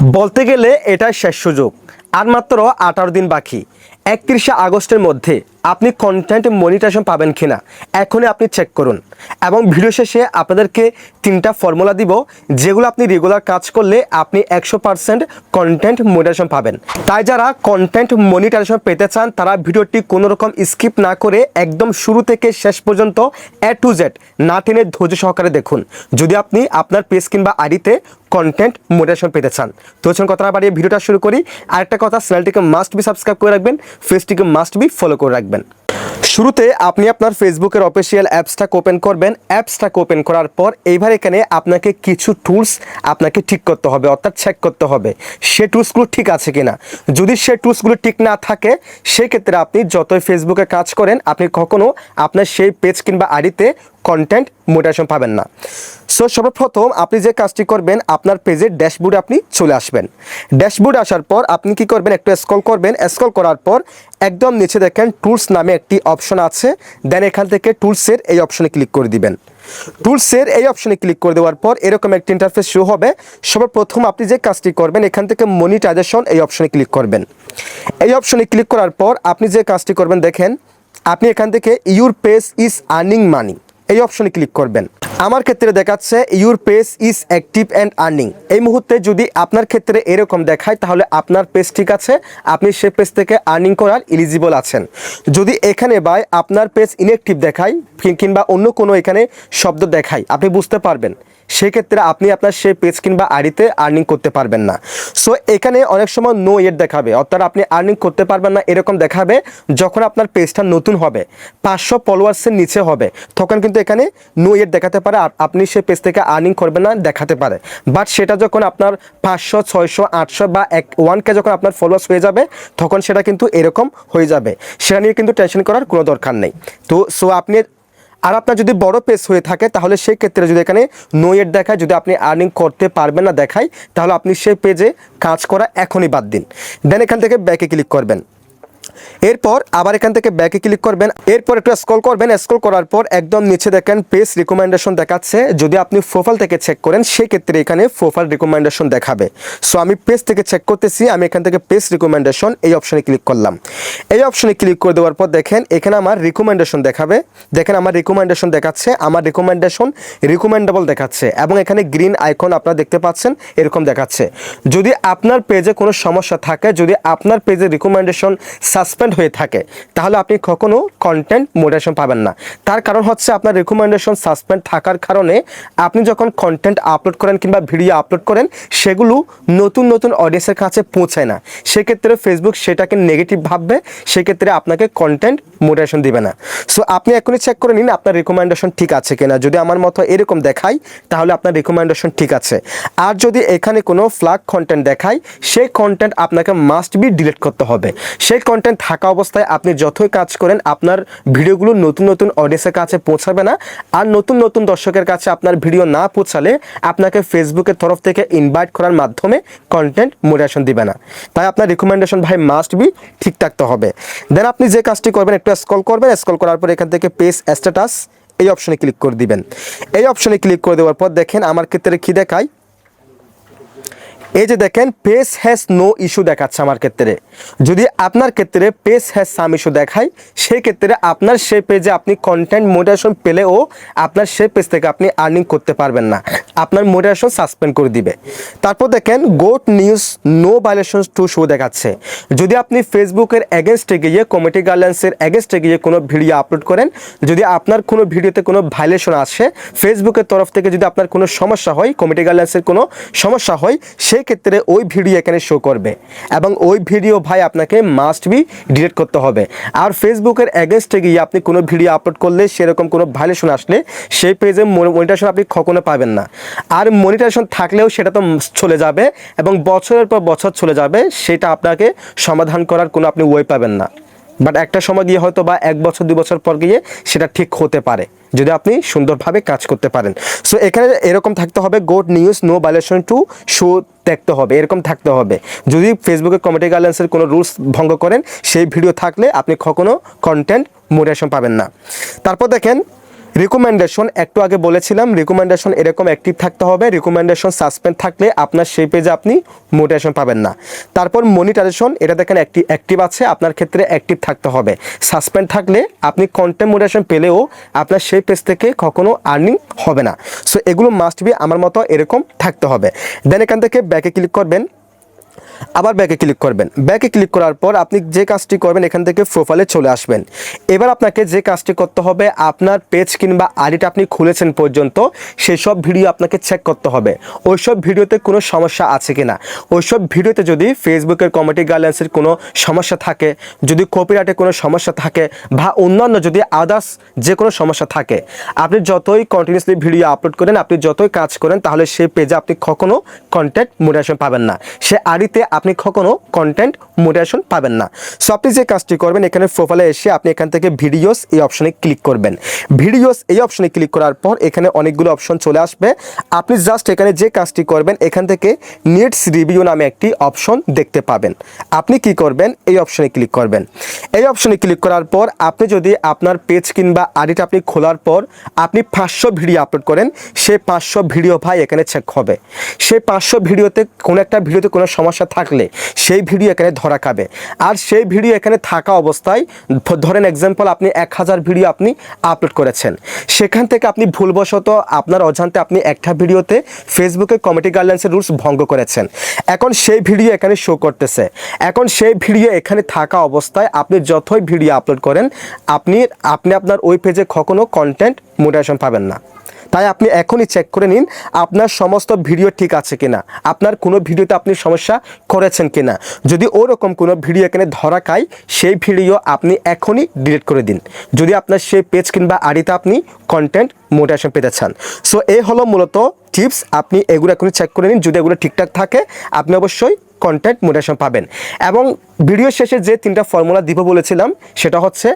বলতে গেলে এটাই শেষ সুযোগ। আর মাত্র আঠারো দিন বাকি একত্রিশে আগস্টের মধ্যে। আপনি কন্টেন্ট মনিটাইজেশন পাবেন কিনা, এখনই আপনি চেক করুন। এবং ভিডিও শেষে আপনাদেরকে তিনটা ফর্মুলা দিব, যেগুলো আপনি রেগুলার কাজ করলে আপনি একশো পার্সেন্ট কন্টেন্ট মনিটাইজেশন পাবেন। তাই যারা কন্টেন্ট মনিটাইজেশন পেতে চান, তারা ভিডিওটি কোনো রকম স্কিপ না করে একদম শুরু থেকে শেষ পর্যন্ত এ টু জেড না টেনে ধৈর্য সহকারে দেখুন। যদি আপনি আপনার পেজ কিংবা আইডিতে কন্টেন্ট মোটিভেশন পেতে চান। তো হচ্ছেন কথা বাড়িয়ে ভিডিওটা শুরু করি। আরেকটা কথা চ্যানেলটিকে মাস্ট বি সাবস্ক্রাইব করে রাখবেন ফেসটিকে মাস্ট বি ফলো করে রাখবেন। শুরুতে আপনি আপনার ফেসবুকের অফিসিয়াল অ্যাপসটা ওপেন করবেন। অ্যাপসটা ওপেন করার পর এইবার এখানে আপনাকে কিছু টুলস আপনাকে ঠিক করতে হবে, অর্থাৎ চেক করতে হবে, সে টুলসগুলো ঠিক আছে কিনা। যদি সে টুলসগুলো ঠিক না থাকে, সেক্ষেত্রে আপনি যতই ফেসবুকে কাজ করেন, আপনি কখনো আপনার সেই পেজ কিংবা আইডিতে কন্টেন্ট মোটিভেশন পাবেন না। সো সর্বপ্রথম আপনি যে কাজটি করবেন, আপনার পেজের ড্যাশবোর্ডে আপনি চলে আসবেন। ড্যাশবোর্ড আসার পর আপনি কি করবেন, একটু স্ক্রল করবেন। স্ক্রল করার পর একদম নিচে দেখেন টুলস নামে একটি অপশন আছে। দেন এখান থেকে টুলসের এই অপশনে ক্লিক করে দিবেন। টুলসের এই অপশনে ক্লিক করে দেওয়ার পর এরকম একটি ইন্টারফেস শো হবে। সর্বপ্রথম আপনি যে কাজটি করবেন, এখান থেকে মনিটাইজেশন এই অপশনে ক্লিক করবেন। এই অপশনে ক্লিক করার পর আপনি যে কাজটি করবেন, দেখেন, আপনি এখান থেকে your page is earning money এই অপশনে ক্লিক করবেন। আমার ক্ষেত্রে দেখাচ্ছে your page is active and earning এই মুহূর্তে যদি আপনার ক্ষেত্রে এরকম দেখায়, তাহলে আপনার পেজ ঠিক আছে, আপনি সে পেজ থেকে আর্নিং করার এলিজিবল আছেন। যদি এখানে বাই আপনার পেজ ইনঅ্যাক্টিভ দেখায় কিংবা অন্য কোনো এখানে শব্দ দেখায়, আপনি বুঝতে পারবেন। সেক্ষেত্রে আপনি আপনার সেই পেজ কিংবা আড়িতে আর্নিং করতে পারবেন না। সো এখানে অনেক সময় নো এড দেখাবে। অর্থাৎ আপনি আর্নিং করতে পারবেন না, এরকম দেখাবে যখন আপনার পেজটা নতুন হবে, পাঁচশো ফলোয়ার্সের নিচে হবে। তখন কিন্তু এখানে নো এড দেখাতে পারে আপনি সেই পেজ থেকে আর্নিং করবেন না, দেখাতে পারে। বাট সেটা যখন আপনার পাঁচশো, ছয়শো, আটশো বা এক ওয়ানকে যখন আপনার ফলোয়ার্স হয়ে যাবে, তখন সেটা কিন্তু এরকম হয়ে যাবে। সেটা নিয়ে কিন্তু টেনশন করার কোনো দরকার নেই। তো সো আপনি আর আপনার যদি বড় পেজ হয়ে থাকে, তাহলে সেই ক্ষেত্রে যদি এখানে নোয়ের দেখায়, যদি আপনি আর্নিং করতে পারবেন না দেখায়, তাহলে আপনি সেই পেজে কাজ করা এখনই বাদ দিন। দেন এখান থেকে ব্যাকে ক্লিক করবেন। এরপর আবার এখান থেকে ব্যাকে ক্লিক করবেন। এরপর একটু স্ক্রল করবেন। স্ক্রল করার পর একদম নিচে দেখেন পেজ রিকমেন্ডেশন দেখাচ্ছে। যদি আপনি প্রোফাইল থেকে চেক করেন সেই ক্ষেত্রে এখানে প্রোফাইল রিকমেন্ডেশন দেখাবে। সো আমি পেজ থেকে চেক করতেছি। আমি এখান থেকে পেজ রিকমেন্ডেশন এই অপশনে ক্লিক করলাম। এই অপশনে ক্লিক করে দেওয়ার পর দেখেন, এখানে আমার রিকমেন্ডেশন দেখাবে। দেখেন, আমার রিকমেন্ডেশন দেখাচ্ছে। আমার রিকমেন্ডেশন রিকমেন্ডেবল দেখাচ্ছে। এবং এখানে গ্রিন আইকন আপনারা দেখতে পাচ্ছেন, এরকম দেখাচ্ছে। যদি আপনার পেজে কোনো সমস্যা থাকে, যদি আপনার পেজে রিকমেন্ডেশন সাসপেন্ড হয়ে থাকে, তাহলে আপনি কখনো কন্টেন্ট মোটিভেশন পাবেন না। তার কারণ হচ্ছে আপনার রিকমেন্ডেশন সাসপেন্ড থাকার কারণে আপনি যখন কন্টেন্ট আপলোড করেন কিংবা ভিডিও আপলোড করেন, সেগুলো নতুন নতুন অডিয়েন্সের কাছে পৌঁছায় না। সেক্ষেত্রে ফেসবুক সেটাকে নেগেটিভ ভাববে, সেক্ষেত্রে আপনাকে কন্টেন্ট মোটিভেশন দিবে না। সো আপনি এখনই চেক করে নিন আপনার রিকমেন্ডেশন ঠিক আছে কিনা। যদি আমার মতো এরকম দেখায় তাহলে আপনার রেকমেন্ডেশন ঠিক আছে। আর যদি এখানে কোনো ফ্ল্যাগ কন্টেন্ট দেখায়, সেই কন্টেন্ট আপনাকে মাস্ট বি ডিলিট করতে হবে। সেই কন্টেন্ট থাকা অবস্থায় আপনি যতই কাজ করেন, আপনার ভিডিওগুলো নতুন নতুন অডিয়েন্সের কাছে পৌঁছাবে না। আর নতুন নতুন দর্শকের কাছে আপনার ভিডিও না পৌঁছালে আপনাকে ফেসবুকের তরফ থেকে ইনভাইট করার মাধ্যমে কন্টেন্ট মোটিভেশন দিবে না। তাই আপনার রিকমেন্ডেশন ভাই মাস্ট বি ঠিক থাকতে হবে। দেন আপনি যে কাজটি করবেন, একটু স্ক্রল করবেন স্ক্রল করার পর এখান থেকে পেজ স্ট্যাটাস এই অপশনে ক্লিক করে দিবেন। এই অপশনে ক্লিক করে দেওয়ার পর দেখেন আমার ক্ষেত্রে কি দেখায়? এই যে দেখেন পেজ হ্যাজ নো ইস্যু দেখাচ্ছে আমার ক্ষেত্রে। যদি আপনার ক্ষেত্রে পেস হ্যাজ সাম ইস্যু দেখায়, সেই ক্ষেত্রে আপনার সেই পেজে আপনি কন্টেন্ট মোটিভেশন পেলেও আপনার সেই পেজ থেকে আপনি আর্নিং করতে পারবেন না। আপনার মোটিভেশন সাসপেন্ড করে দিবে। তারপর দেখেন good news no violation to show দেখাচ্ছে। যদি আপনি ফেসবুকের এগেনস্টে গিয়ে কমিটি গাইডলাইন্সের এগেনস্টে গিয়ে কোনো ভিডিও আপলোড করেন, যদি আপনার কোনো ভিডিওতে কোনো ভাইলেশন আসে ফেসবুকের তরফ থেকে যদি আপনার কোনো সমস্যা হয় কমিটি গাইডলাইন্সের কোনো সমস্যা হয়, সেই ক্ষেত্রে ওই ভিডিও এখানে শো করবে এবং ওই ভিডিও ভাই আপনাকে মাস্ট বি ডিলিট করতে হবে। আর ফেসবুকের এগেনস্টে গিয়ে আপনি কোনো ভিডিও আপলোড করলে সেরকম কোনো ভাইলেশন আসলে সেই পেজে মনিটারেশন আপনি কখনো পাবেন না। আর মনিটারেশন থাকলেও সেটা তো চলে যাবে এবং বছরের পর বছর চলে যাবে, সেটা আপনাকে সমাধান করার কোনো আপনি ওয়ে পাবেন না। বাট একটা সময় গিয়ে হয়তো বা এক বছর, দু বছর পর গিয়ে সেটা ঠিক হতে পারে, যদি আপনি সুন্দরভাবে কাজ করতে পারেন। সো এখানে এরকম থাকতে হবে good news no violation to show দেখতে হবে, এরকম থাকতে হবে। যদি ফেসবুকে কমেডি গাইডলাইন্সের কোনো রুলস ভঙ্গ করেন, সেই ভিডিও থাকলে আপনি কখনো কন্টেন্ট মোটিভেশন পাবেন না। তারপর দেখেন রিকমেন্ডেশন একটু আগে বলেছিলাম রিকমেন্ডেশন এরকম অ্যাক্টিভ থাকতে হবে রিকমেন্ডেশন সাসপেন্ড থাকলে আপনার সেই পেজে আপনি মোটিভেশন পাবেন না। তারপর মনিটাইজেশন এটা দেখেন একটি অ্যাক্টিভ আছে, আপনার ক্ষেত্রে অ্যাক্টিভ থাকতে হবে। সাসপেন্ড থাকলে আপনি কন্টেন্ট মোটিভেশন পেলেও আপনার সেই পেজ থেকে কখনো আর্নিং হবে না। সো এগুলো মাস্ট বি আমার মতো এরকম থাকতে হবে। দেন এখান থেকে ব্যাকে ক্লিক করবেন আবার ব্যাকে ক্লিক করবেন। ব্যাকে ক্লিক করার পর আপনি যে কাজটি করবেন, এখান থেকে প্রোফাইলে চলে আসবেন। এবার আপনাকে যে কাজটি করতে হবে, আপনার পেজ কিংবা আইডিটা আপনি খুলেছেন পর্যন্ত সেসব ভিডিও আপনাকে চেক করতে হবে। ওই সব ভিডিওতে কোনো সমস্যা আছে কিনা? ওইসব ভিডিওতে যদি ফেসবুকের কমিটি গাইডলাইন্সের কোনো সমস্যা থাকে, যদি কপিরাইটে কোনো সমস্যা থাকে বা অন্যান্য যদি আদার্স যে কোনো সমস্যা থাকে, আপনি যতই কন্টিনিউসলি ভিডিও আপলোড করেন, আপনি যতই কাজ করেন, তাহলে সেই পেজে আপনি কখনো কন্টেন্ট মোটিভেশন পাবেন না। সে আড়িতে আপনি কখনো কন্টেন্ট মোটিভেশন পাবেন না। সো আপনি যে কাজটি করবেন, এখানে প্রোফাইলে এসে আপনি এখান থেকে ভিডিওস এই অপশনে ক্লিক করবেন। ভিডিওস এই অপশনে ক্লিক করার পর এখানে অনেকগুলো অপশন চলে আসবে। আপনি জাস্ট এখানে যে কাজটি করবেন, এখান থেকে নিটস রিভিউ নামে একটি অপশন দেখতে পাবেন। আপনি কি করবেন? এই অপশনে ক্লিক করবেন। এই অপশনে ক্লিক করার পর আপনি যদি আপনার পেজ কিংবা আডিট আপনি খোলার পর আপনি পাঁচশো ভিডিও আপলোড করেন, সেই পাঁচশো ভিডিও ভাই এখানে চেক হবে। সেই পাঁচশো ভিডিওতে কোনো একটা ভিডিওতে কোনো সমস্যা থাকলে সেই ভিডিও এখানে ধরা খাবে। আর সেই ভিডিও এখানে থাকা অবস্থায় ধরেন এক্সাম্পল আপনি এক হাজার ভিডিও আপনি আপলোড করেছেন। সেখান থেকে আপনি ভুলবশত আপনার অজান্তে আপনি একটা ভিডিওতে ফেসবুকে কমিটি গাইডলাইন্সের রুলস ভঙ্গ করেছেন। এখন সেই ভিডিও এখানে শো করতেছে। এখন সেই ভিডিও এখানে থাকা অবস্থায় আপনি যতই ভিডিও আপলোড করেন, আপনি আপনি আপনার ওই পেজে কখনো কন্টেন্ট মোটিভেশন পাবেন না। তাই আপনি এখনই চেক করে নিন আপনার সমস্ত ভিডিও ঠিক আছে কিনা, আপনার কোনো ভিডিওতে আপনি সমস্যা করেছেন কিনা। যদি ওরকম কোনো ভিডিও এখানে ধরা খায়, সেই ভিডিও আপনি এখনই ডিলিট করে দিন। যদি আপনার সেই পেজ কিংবা আড়িতে আপনি কন্টেন্ট মোটিভেশন পেতে চান। সো এই হলো মূলত টিপস আপনি এগুলো এখনই চেক করে নিন। যদি এগুলো ঠিকঠাক থাকে, আপনি অবশ্যই কন্টেন্ট মোটিভেশন পাবেন। এবং ভিডিও শেষে যে তিনটা ফর্মুলা দিব বলেছিলাম, সেটা হচ্ছে,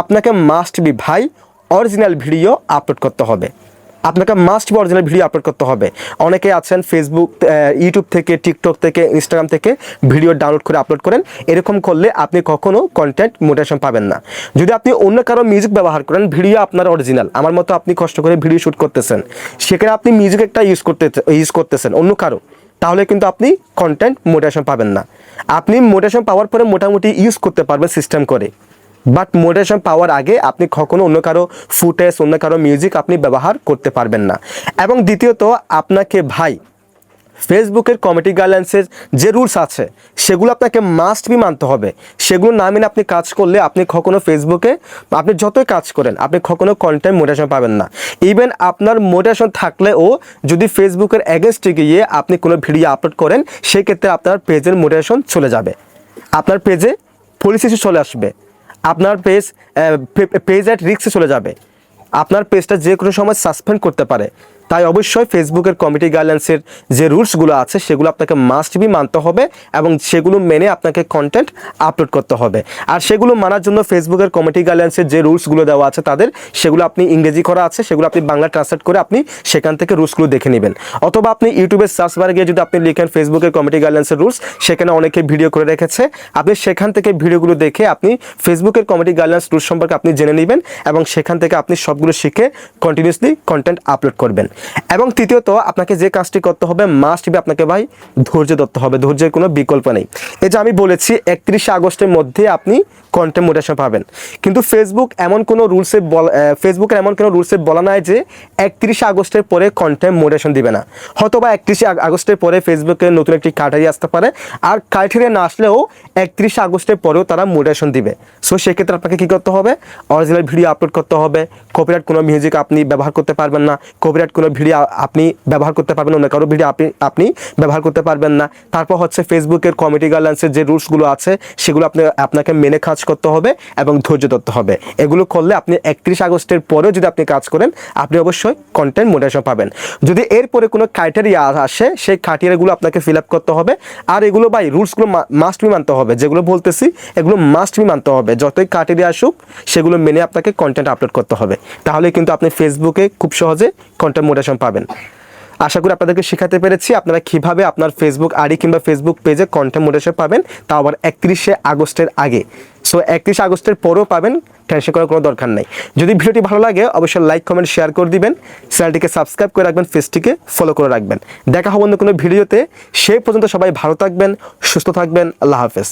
আপনাকে মাস্ট বি ভাই অরিজিনাল ভিডিও আপলোড করতে হবে। আপনাকে must be original video upload করতে হবে। অনেকে আছেন ফেসবুক ইউটিউব থেকে টিকটক থেকে ইনস্টাগ্রাম থেকে ভিডিও ডাউনলোড করে আপলোড করেন। এরকম করলে আপনি কখনো কন্টেন্ট মোটিভেশন পাবেন না। যদি আপনি অন্য কারও মিউজিক ব্যবহার করেন ভিডিও আপনার অরিজিনাল আমার মতো আপনি কষ্ট করে ভিডিও শ্যুট করতেছেন। সেখানে আপনি মিউজিক একটা ইউজ করতে ইউজ করতেছেন অন্য কারও। তাহলে কিন্তু আপনি কন্টেন্ট মোটিভেশন পাবেন না। আপনি মোটিভেশন পাওয়ার পরে মোটামুটি ইউজ করতে পারবেন সিস্টেম করে। বাট মোটিভেশন পাওয়ার আগে আপনি কখনো অন্য কারও ফুটেজ অন্য কারও মিউজিক আপনি ব্যবহার করতে পারবেন না। এবং দ্বিতীয়ত, আপনাকে ভাই ফেসবুকের কমিটি গাইডলাইন্সের যে রুলস আছে, সেগুলো আপনাকে মাস্ট বি মানতে হবে। সেগুলো না মেনে আপনি কাজ করলে আপনি কখনো ফেসবুকে আপনি যতই কাজ করেন, আপনি কখনো কন্টেন্ট মোটিভেশন পাবেন না। ইভেন আপনার মোটিভেশন থাকলেও যদি ফেসবুকের এগেনস্টে গিয়ে আপনি কোনো ভিডিও আপলোড করেন, সেক্ষেত্রে আপনার পেজের মোটিভেশন চলে যাবে। আপনার পেজে পুলিশ এসে চলে আসবে। আপনার পেজ পেজ অ্যাট রিক্সে চলে যাবে। আপনার পেজটা যে কোনো সময় সাসপেন্ড করতে পারে। তাই অবশ্যই ফেসবুকের কমিটি গাইডলাইন্সের যে রুলসগুলো আছে, সেগুলো আপনাকে মাস্ট বি মানতে হবে এবং সেগুলো মেনে আপনাকে কন্টেন্ট আপলোড করতে হবে। আর সেগুলো মানার জন্য ফেসবুকের কমিটি গাইডলাইন্সের যে রুলসগুলো দেওয়া আছে তাদের, সেগুলো আপনি ইংরেজি করা আছে, সেগুলো আপনি বাংলা ট্রান্সলেট করে আপনি সেখান থেকে রুলসগুলো দেখে নেবেন। অথবা আপনি ইউটিউবের সার্চ বারে গিয়ে যদি আপনি লিখেন ফেসবুকের কমিটি গাইডলাইন্সের রুলস সেখানে অনেকে ভিডিও করে রেখেছে। আপনি সেখান থেকে ভিডিওগুলো দেখে আপনি ফেসবুকের কমিটি গাইডলাইন্স রুলস সম্পর্কে আপনি জেনে নেবেন এবং সেখান থেকে আপনি সবগুলো শিখে কন্টিনিউসলি কন্টেন্ট আপলোড করবেন। এবং তৃতীয়ত, আপনাকে যে কাজটি করতে হবে মাস্ট বি আপনাকে ভাই ধৈর্য ধরতে হবে। ধৈর্যের কোনো বিকল্প নেই। এই যে আমি বলেছি, একত্রিশে আগস্টের মধ্যে আপনি কন্টেন্ট মোটেশন পাবেন। কিন্তু ফেসবুক এমন কোনো রুলসে ফেসবুকের এমন কোনো রুলসে বলা নাই যে একত্রিশে আগস্টের পরে কন্টেন্ট মোটেশন দিবে না। হয়তো বা একত্রিশে আগস্টের পরে ফেসবুকে নতুন একটি ক্রাইটেরিয়া আসতে পারে, আর ক্রাইটেরিয়া না আসলেও একত্রিশে আগস্টের পরেও তারা মোটেশন দিবে। সো সেক্ষেত্রে আপনাকে কী করতে হবে? অরিজিনাল ভিডিও আপলোড করতে হবে। কপিরাইট কোনো মিউজিক আপনি ব্যবহার করতে পারবেন না। কপিরাইট কোনো ভিডিও আপনি ব্যবহার করতে পারবেন অন্য কারও ভিডিও আপনি আপনি ব্যবহার করতে পারবেন না। তারপর হচ্ছে ফেসবুকের কমিটি গাইডলাইন্সের যে রুলসগুলো আছে, সেগুলো আপনি, আপনাকে মেনে কাজ করতে হবে এবং ধৈর্য ধরতে হবে। এগুলো করলে আপনি একত্রিশ আগস্টের পরেও যদি আপনি কাজ করেন, আপনি অবশ্যই কন্টেন্ট মোটিভেশন পাবেন। যদি এরপরে কোনো ক্রাইটেরিয়া আসে, সেই ক্রাইটেরিয়াগুলো আপনাকে ফিল আপ করতে হবে। আর এগুলো বাই রুলসগুলো মাস্ট বি মানতে হবে। যেগুলো বলতেছি, এগুলো মাস্ট বি মানতে হবে। যতই ক্রাইটেরিয়া আসুক, সেগুলো মেনে আপনাকে কন্টেন্ট আপলোড করতে হবে। তাহলে কিন্তু আপনি ফেসবুকে খুব সহজে কন্টেন্ট মোটিভেশন পাবেন। আশা করি আপনাদেরকে শেখাতে পেরেছি। আপনারা কীভাবে আপনার ফেসবুক আইডি কিংবা ফেসবুক পেজে কন্টেন্ট মোটিভেশন পাবেন তাও আবার একত্রিশে আগস্টের আগে। সো একত্রিশে আগস্টের পরেও পাবেন টেনশন করার কোনো দরকার নেই। যদি ভিডিওটি ভালো লাগে, অবশ্যই লাইক কমেন্ট শেয়ার করে দিবেন। চ্যানেলটিকে সাবস্ক্রাইব করে রাখবেন ফেসটিকে ফলো করে রাখবেন। দেখা হবে অন্য কোনো ভিডিওতে। সেই পর্যন্ত সবাই ভালো থাকবেন, সুস্থ থাকবেন। আল্লাহ হাফেজ।